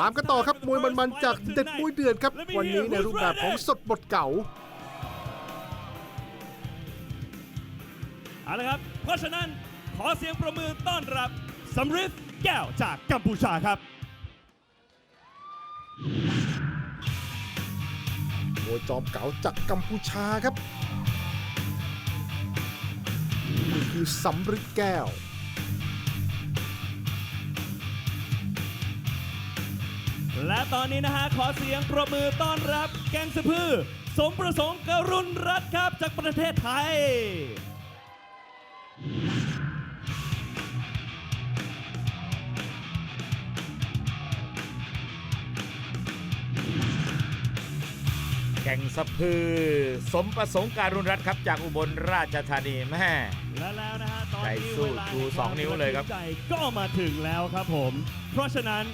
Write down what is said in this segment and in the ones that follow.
ตามกันต่อครับมวยมันๆจากเด็ดมวยเดือดครับ วันนี้ในรูปแบบของสดบทเก่าเอาละครับ เพราะฉะนั้นขอเสียงประมือต้อนรับสำริดแก้วจากกัมพูชาครับมวยจอมเก๋าจากกัมพูชาครับนี่คือสำริดแก้ว และตอนนี้นะฮะขอเสียงประมือต้อนรับแกงสะพือ สมประสงค์กรุณรัตน์ครับจากประเทศไทย แก่งสะพือ สมประสงค์การุณรัตน์ครับ จากอุบลราชธานีแม่ และแล้วนะฮะตอนใจนี้สู้เวลาชูแห่สองนิ้วเลยครับ ใจก็มาถึงแล้วครับผม เพราะฉะนั้น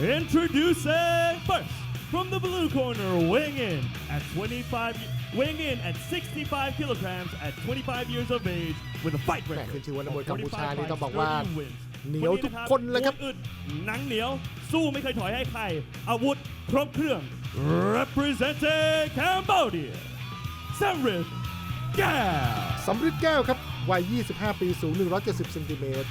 introducing first from the blue corner weighing in at 25 weighing in at 65 kilograms at 25 years of age with a fight แหม่ record ขึ้นชื่อว่านักมวยกัมพูชา25นี่ต้องบอก fights, ว่า30 wins เหนียวทุกคนเลยครับ มวอึดหนังเหนียว สู้ไม่เคยถอยให้ใคร อาวุธครบเครื่อง representing Cambodia Samrit Gao สำริดแก้วครับ วัย 25 ปี สูง 170เซนติเมตร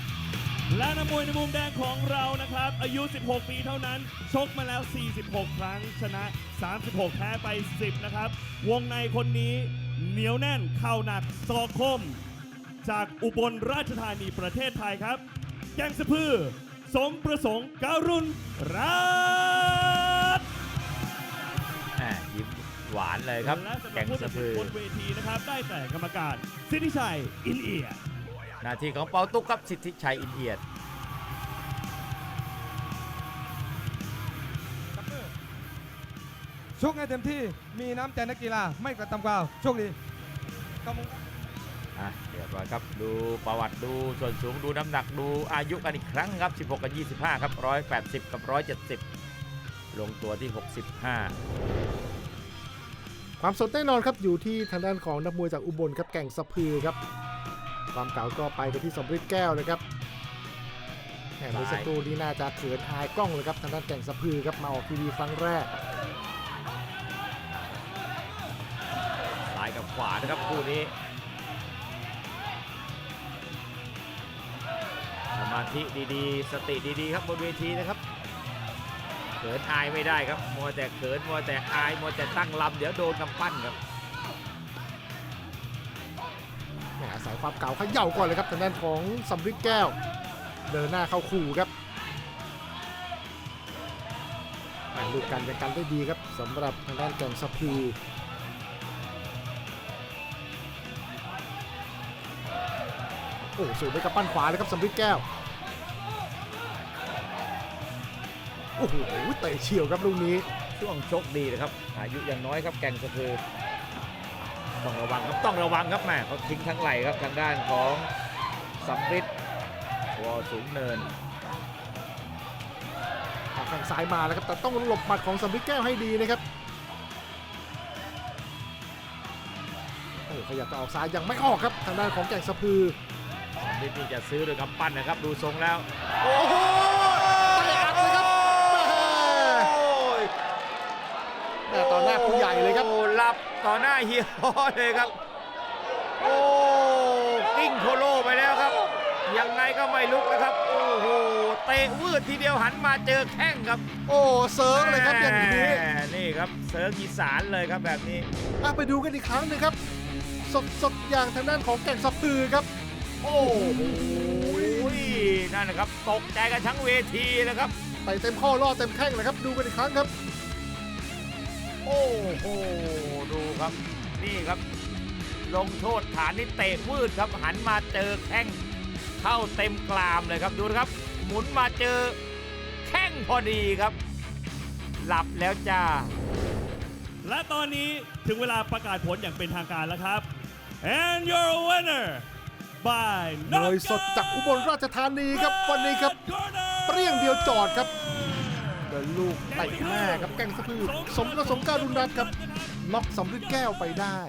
และนักมวยในมุมแดงของเรานะครับ อายุ 16 ปีเท่านั้น ชกมาแล้ว 46 ครั้ง ชนะ 36 แพ้ไป 10 นะครับ วงในคนนี้เหนียวแน่นเข่าหนักซอกคม จากอุบลราชธานีประเทศไทยครับ แกงสะพือ สมประสงค์การุณรัตน์แม่ยิ้มหวานเลยครับ และสำหรัแก่บงผู้ตัสะดสิพืนอบนเวทีนะครับ ได้แต่กรรมการสิทธิชัย อินเอีย หน้าที่ของเปาตุ๊กครับสิทธิชัยอินเอียดชกให้เต็มที่มีน้ำใจนักกีฬาไม่กระทำกาวโชคดีขอบคุณครับอะเดี๋ยวก่อนครับดูประวัติดูส่วนสูงดูน้ำหนักดูอายุกันอีกครั้งครับ 16 กับ 25 ครับ 180 กับ 170 ลงตัวที่ 65 ความสดแน่นอนครับอยู่ที่ทางด้านของนักมวยจากอุบลครับแก่งสะพือครับ ความเก่าก็ไปกันที่สำริดแก้วเลยครับแหมเมื่อสักครู่นี้น่าจะเขินอายกล้องเลยครับทางด้านแก่งสะพือครับมาออกทีวีครั้งแรกซ้ายกับขวานะครับคู่นี้สมาธิดีๆ สติดีๆ ครับบนเวทีนะครับเขินอายไม่ได้ครับมัวแต่เขินมัวแต่อายมัวแต่ตั้งลำเดี๋ยวโดนกำปั้นครับายความเก่าเขย่าก่อนเลยครับทางด้านของสำริดแก้ว เดินหน้าเข้าขู่ครับแหม่ลูกกันยังกันได้ดีครับสำหรับทางด้านแก่งสะพือโอ้สูดไปกับปั้นขวาเลยครับสำริดแก้วโอ้โหเตะเฉียวครับลูกนี้ช่วงชกดีนะครับอายุยังน้อยครับแก่งสะพือ ต้องระวังครับต้องระวังครับแม่เขาทิ้งทั้งไหลครับทางด้านของสัมฤทธิ์วอสูงเนินออกแข้งซ้ายมาแล้วครับแต่ต้องหลบหมัดของสำริดแก้วให้ดีนะครับโอ้ขยับจะออกซ้ายยังไม่ออกครับทางด้านของแก่งสะพือสัมฤทธิ์นี่จะซื้อโดยกำปั้นนะครับ ดูทรงแล้ว โอ้โหเตะอัดเลยครับแม่แม่ต่อ หน้าผู้ใหญ่เลยครับ โอ้หลับต่อหน้าเฮียฮอเลยครับ โอ้กิ้งโคโลไปแล้วครับ ยังไงก็ไม่ลุกนะครับ โอ้โห เตะวืดทีเดียวหันมาเจอแข้งครับ โอ้เซิร์งเลยครับอย่างนี้แหมนี่ครับเซิร์ฟอีสานเลยครับแบบนี้อะไปดูกันอีกครั้งหนึงครับ สดสดอย่างทางด้านของแก่งสะพือครับ โอ้โหนั่นนะครับตกใจกันทั้งเวทีนะครับไปเต็มข้อล่อเต็มแข้งเลยครับดูกันอีกครั้งครับโอ้โหดูครับ นี่ครับ ลงโทษฐานนี่เตะวืดครับหันมาเจอแข้งเข้าเต็มกรามเลยครับดูนะครับ หมุนมาเจอแข้งพอดีครับ หลับแล้วจ้า และตอนนี้ถึงเวลาประกาศผลอย่างเป็นทางการแล้วครับ and your winner by มวยสดจากอุบลราชธานีครับวันนี้ครับ เปรี้ยงเดียวจอดครับเดิน ลูกไต่หน้าครับแก้งสะพือสมกระสมการุนรัตครับ ล็อกสำริดแก้วไปได้